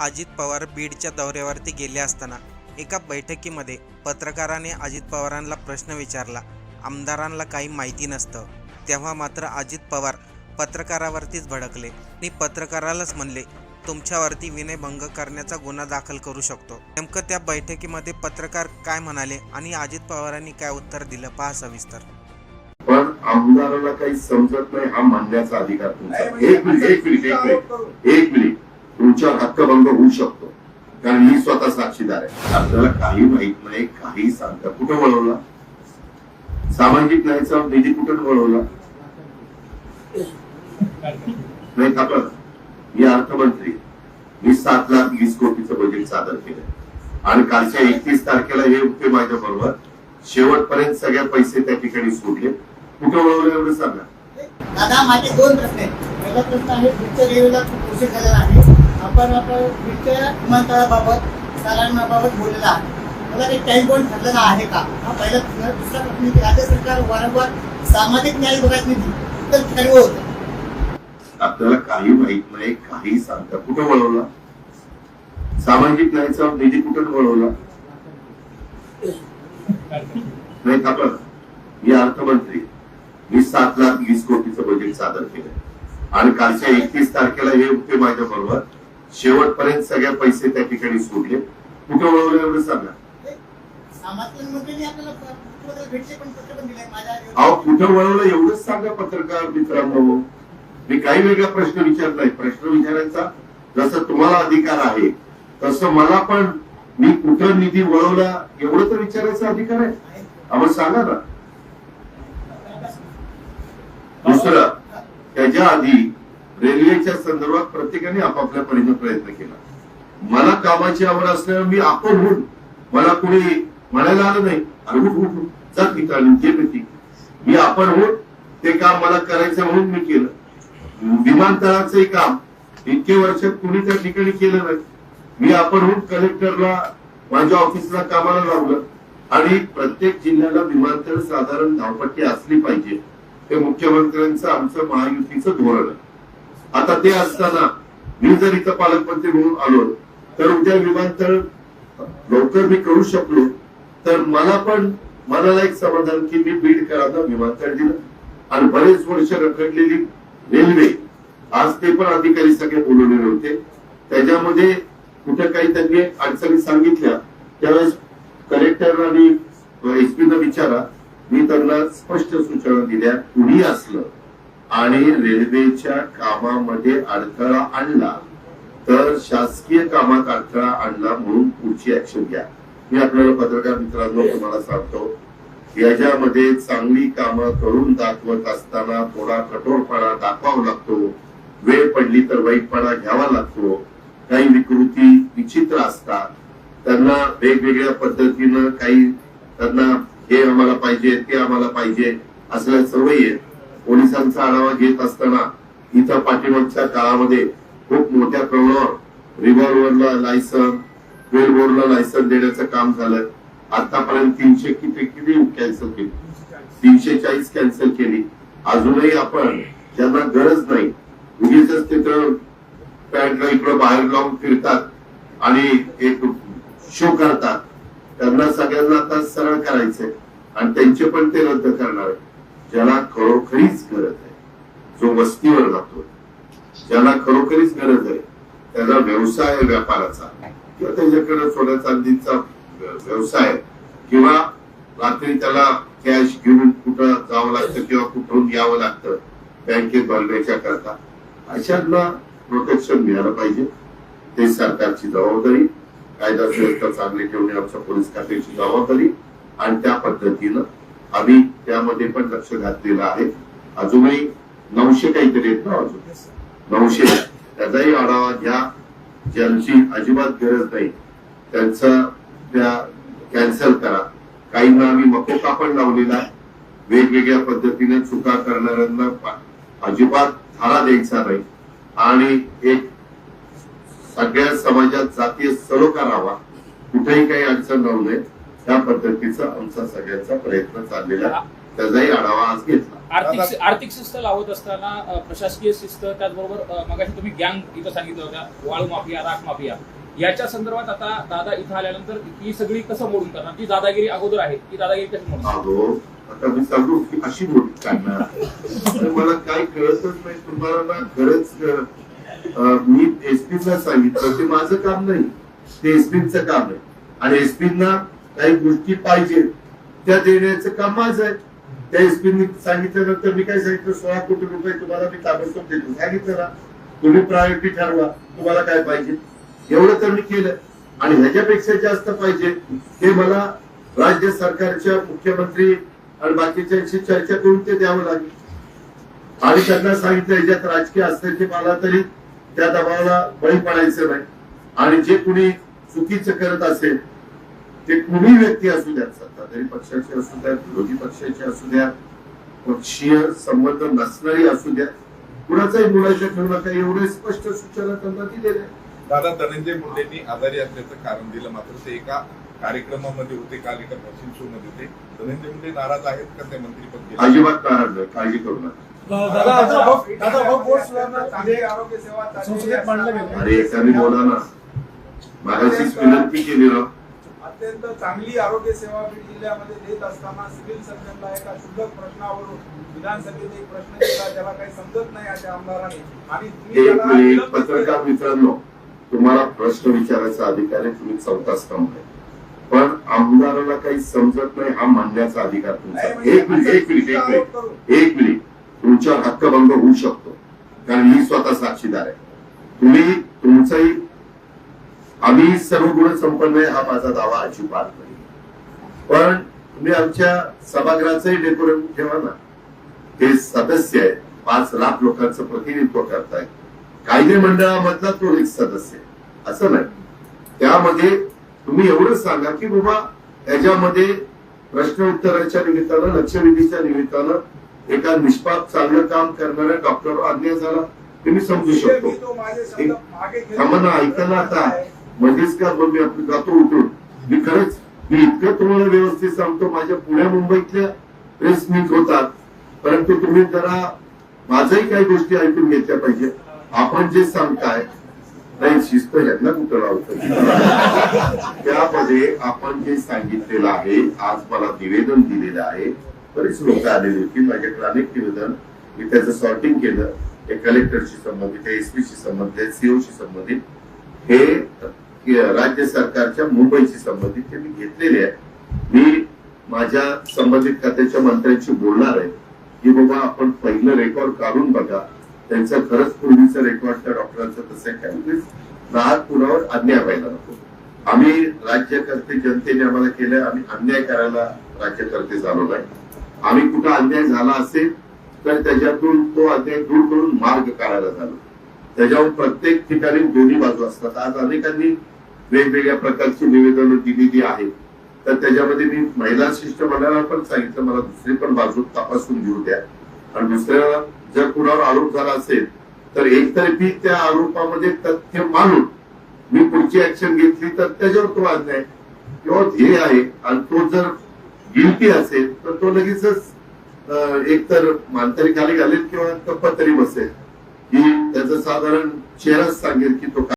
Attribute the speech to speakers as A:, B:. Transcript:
A: अजित पवार बीडच्या दौऱ्यावरती गेले असताना एका बैठकीमध्ये पत्रकाराने अजित पवारांना प्रश्न विचारला. आमदारांना काही माहिती नसतं. तेव्हा मात्र अजित पवार पत्रकारावरतीच भडकले. आणि पत्रकारालाच म्हणले तुमच्यावरती विनयभंग करण्याचा गुन्हा दाखल करू शकतो. नेमकं त्या बैठकीमध्ये पत्रकार काय म्हणाले आणि अजित पवारांनी काय उत्तर दिलं पहा सविस्तर.
B: पण आमदाराला काही समजत नाही हा म्हणण्याचा अधिकार तुमचा. एक मिनिट एक मिनिट एक मिनिट एक मिनिट. तुमच्यावर हक्कभंग होऊ शकतो. कारण मी स्वतः साक्षीदार आहे. आपल्याला काही माहीत नाही काही सांगता कुठं वळवला? सामाजिक न्यायचा निधी कुठं वळवला? नाही आपण मी अर्थमंत्री. मी सात लाख वीस कोटीचं बजेट सादर केलं. आणि कालच्या एकतीस तारखेला हे होते माझ्या बरोबर. शेवटपर्यंत सगळ्या पैसे त्या ठिकाणी सोडले. कुठं वळवले एवढं सांगा.
C: दादा माझे दोन प्रश्न आहेत. पहिला प्रश्न आहे बीडच्या रेल्वेला खूप उशीर झालेला आहे. आपण आता बीडच्या विमानतळाबाबत सरांबाबत बोललेला आहे मला काही टाइम पॉईंट ठरलेला आहे का? हा पहिला दुसरा प्रश्न की राज्य सरकार वारंवार सामाजिक न्याय विभागात निधी तर ठरव होतं.
B: आपल्याला काही माहीत नाही काही सांगता. कुठं वळवला? सामाजिक न्यायाचा निधी कुठं वळवला? नाही आपण मी अर्थमंत्री. मी सात लाख वीस कोटीचं बजेट सादर केलं आणि कालच्या एकतीस तारखेला हे होते माझ्या बरोबर. शेवटपर्यंत सगळे पैसे त्या ठिकाणी सोडले. कुठं वळवलं एवढं सांगा. अहो कुठं वळवलं एवढंच सांगा पत्रकार मित्रांनो. मी काही वेगळा प्रश्न विचारत नाही. प्रश्न विचारायचा जसं तुम्हाला अधिकार आहे तसं मला पण. मी कुठं निधी वळवला एवढं तर विचारायचा अधिकार आहे. आपण सांगा ना. दुसरं त्याच्या आधी रेल्वेच्या संदर्भात प्रत्येकाने आपापल्या परीने प्रयत्न केला. मला कामाची आवड असल्यामुळे मी आपण होऊन मला कुणी म्हणायला आलं नाही अरे उठ ठिकाणी जे होती मी आपण होऊन ते काम मला करायचं म्हणून मी केलं. विमानतळाचंही काम इतके वर्ष कुणी त्या ठिकाणी केलं नाही. मी आपण होऊन कलेक्टरला माझ्या ऑफिसला कामाला लावलं. आणि प्रत्येक जिल्ह्याला विमानतळ साधारण धावपट्टी असली पाहिजे हे मुख्यमंत्र्यांचं आमचं महायुतीचं धोरण आहे. आता ते असताना मी जर इथं पालकमंत्री म्हणून आलो तर उद्या विमानतळ लवकर मी करू शकलो तर मला पण मनाला एक समाधान की मी बीडकरांना विमानतळ दिलं. आणि बरेच वर्ष रखडलेली रेल्वे आज ते पण अधिकारी सगळे बोलवलेले होते. त्याच्यामध्ये कुठे काही त्यांनी अडचणी सांगितल्या त्यावेळेस कलेक्टर आणि एसपी न विचारा मी त्यांना स्पष्ट सूचना दिल्या कुणी असलं. आणि रेल्वेच्या कामामध्ये अडथळा आणला तर शासकीय कामात अडथळा आणला म्हणून पुढची ऍक्शन घ्या. मी आपल्याला पत्रकार मित्रांनो तुम्हाला सांगतो याच्यामध्ये चांगली कामं करून दाखवत असताना थोडा कठोरपणा दाखवावा लागतो वेळ पडली तर वाईटपणा घ्यावा लागतो. काही विकृती विचित्र असतात त्यांना वेगवेगळ्या पद्धतीनं काही त्यांना हे आम्हाला पाहिजे ते आम्हाला पाहिजे असल्या सवयी आहेत. पोलिसांचा आढावा घेत असताना इथं पाठीमागच्या काळामध्ये खूप मोठ्या प्रमाणावर रिव्हॉल्व्हरला लायसन वेलबोर्डला लायसन देण्याचं काम झालं. आतापर्यंत तीनशे किती किती कॅन्सल केली? तीनशे चाळीस कॅन्सल केली. अजूनही आपण ज्यांना गरज नाही उगीच तिथं पॅन्टला इकडं बाहेर लावून फिरतात आणि एक शो करतात. त्यांना सगळ्यांना आता सरळ करायचंय. आणि त्यांचे पण ते रद्द करणार आहे ज्याला खरोखरीच गरज आहे जो वस्तीवर जातो ज्याला खरोखरीच गरज आहे त्याचा व्यवसाय आहे व्यापाराचा. किंवा त्याच्याकडे सोन्या चांदीचा व्यवसाय किंवा रात्री त्याला कॅश घेऊन कुठं जावं लागतं किंवा कुठून यावं लागतं बँकेत भरण्याच्या करता. अशांना प्रोटेक्शन मिळालं पाहिजे. ते सरकारची जबाबदारी कायदा सुव्यवस्था चांगली ठेवणे आमच्या पोलीस खात्याची जबाबदारी आणि त्या पद्धतीनं आम्ही त्यामध्ये पण लक्ष घातलेलं आहे. अजूनही नऊशे काहीतरी आहेत ना अजून? नऊशे. त्याचाही आढावा घ्या. ज्यांची अजिबात गरज नाही त्यांचा त्या कॅन्सल करा. काहींना आम्ही मकोका पण लावलेला आहे. वेगवेगळ्या पद्धतीने चुका करणाऱ्यांना अजिबात धारा द्यायचा नाही. आणि एक सगळ्या समाजात जातीय सलोखा राहावा. कुठेही काही अडचण राहू नये. त्या पद्धतीचा आमचा सगळ्यांचा प्रयत्न चाललेला. त्याचाही आढावा आज घेतला.
D: आर्थिक आर्थिक शिस्त लावत असताना प्रशासकीय शिस्त त्याचबरोबर अ, मगाशी तुम्ही गँग इथं सांगितलं होत्या वाळू माफिया राख माफिया. याच्या संदर्भात आता दादा इथं आल्यानंतर ही सगळी कसं मोडून करणार? ती दादागिरी अगोदर आहे ती दादागिरी कशी मोडून
B: आता मी सांगू की अशी मोठी काढणार. मला काय कळतच नाही तुम्हाला ना खरंच मी एसपीला सांगितलं ते माझं काम नाही. ते एसपीचं काम आहे. आणि एसपीना काही गोष्टी पाहिजे त्या देण्याचं काम माझं आहे. त्या एसपीनी सांगितल्यानंतर मी काय सांगितलं? सोळा कोटी रुपये तुम्हाला मी ताबडतोब देतो. सांगितलं ना? तुम्ही प्रायोरिटी ठरवा. तुम्हाला काय पाहिजे? एवढं तर मी केलं. आणि ह्याच्यापेक्षा जास्त पाहिजे हे मला राज्य सरकारच्या मुख्यमंत्री आणि बाकीच्यांशी चर्चा करून ते द्यावं लागेल. आणि त्यांना सांगितलं ह्याच्यात राजकीय असल्याचे मला तरी त्या दबावाला बळी पडायचं नाही. आणि जे कुणी चुकीचं करत असेल ते कुणी व्यक्ती असू द्यात सत्ताधारी पक्षाचे असू द्यात विरोधी पक्षाचे असू द्या पक्षीय संबंध नसणारी असू द्या कुणाचाही मुलाच्या ठेवू नका एवढे स्पष्ट सूचना त्यांना दिलेल्या.
E: दादा धनंजय मुंडेंनी आजारी असल्याचं कारण दिलं मात्र ते एका कार्यक्रमामध्ये होते काल एका प्रसिद्ध शो मध्ये होते धनंजय मुंडे नाराज आहेत का ते मंत्रीपद
B: अजिबात नाराज काळजी करू नका अरे एकाने बोला ना मागाशीच विनंती केली ना
F: अत्यंत चांगली आरोग्य सेवा बीड जिल्ह्यामध्ये देत असताना सिव्हिल सर्जनला एका क्षुल्लक प्रश्नावरून विधानसभेत एक प्रश्न केला. ज्याला काही समजत नाही अशा आमदारांनी. आणि तुम्ही त्याला
B: पत्रकार मित्रांनो तुम्हाला प्रश्न विचारायचा अधिकार आहे तुम्ही चौथा स्तंभ आहे पण आमदाराला काही समजत नाही हा मांडण्याचा अधिकार तुमचा.
F: म्हणजे
B: एक मिनिट एक मिनिट एक मिनिट. एक मिनिट. तुमच्यावर हक्कभंग होऊ शकतो. कारण ही स्वतः साक्षीदार आहे. तुम्ही तुमचाही आम्ही सर्व गुण संपन्न आहे हा माझा दावा अजिबात नाही. पण तुम्ही आमच्या सभागृहाचंही डेकोरेशन ठेवा ना. ते सदस्य आहे पाच लाख लोकांचं प्रतिनिधित्व करताय कायदे मंडळामधला तो एक सदस्य आहे. असं नाही. त्यामध्ये तुम्ही एवढं सांगा की बाबा याच्यामध्ये प्रश्न उत्तराच्या निमित्तानं लक्षवेधीच्या निमित्तानं एका निष्पाप चांगलं काम करणाऱ्या डॉक्टरवर अन्याय झाला. ते मी समजू शकतो. थांबा ना ऐका ना आता. मध्येच का मग मी जातो उठून. मी खरंच मी इतकं तुम्हाला व्यवस्थित सांगतो माझ्या पुण्या मुंबईतल्या प्रेस मीट होतात. परंतु तुम्ही जरा माझ्याही काही गोष्टी ऐकून घेतल्या पाहिजे. आपण जे सांगताय नाही शिस्त यांना कुठं लावतं त्यामध्ये आपण जे सांगितलेलं आहे आज मला निवेदन दिलेलं आहे. बरीच लोक आलेली होती. माझ्याकडे अनेक निवेदन. मी त्याचं सॉर्टिंग केलं. हे कलेक्टरशी संबंधित एसपीशी संबंधित सीओशी संबंधित. हे राज्य सरकारच्या मुंबईशी संबंधित ते मी घेतलेले आहे मी माझ्या संबंधित खात्याच्या मंत्र्यांशी बोलणार आहे की बाबा आपण पहिलं रेकॉर्ड काढून बघा. त्यांचा खरंच पूर्वीचं रेकॉर्ड त्या डॉक्टरांचं तसं आहे काय नाहक अन्याय व्हायला नको. आम्ही राज्यकर्ते जनतेने आम्हाला केलंय आम्ही अन्याय करायला राज्यकर्ते झालो नाही. आम्ही कुठं अन्याय झाला असेल तर त्याच्यातून तो अन्याय दूर करून मार्ग काढायला झालो. त्याच्यावर प्रत्येक ठिकाणी दोन्ही बाजू असतात. आज अनेकांनी वेगवेगळ्या प्रकारची निवेदनं दिलेली आहेत. तर त्याच्यामध्ये मी महिला शिष्टमंडळाला पण सांगितलं मला दुसरी पण बाजू तपासून घेऊ द्या. आणि दुसऱ्या जर कुणावर आरोप झाला असेल तर एकतर्फी त्या आरोपामध्ये तथ्य मानून मी पुढची ऍक्शन घेतली तर त्याच्यावर तो अन्याय किंवा हे आहे आणि तो जर गिल्टी असेल तर तो लगेचच एकतर मानतरी खाली घालेल किंवा कप्पा तरी बसेल. ही त्याचा साधारण चेहराच सांगेल की तो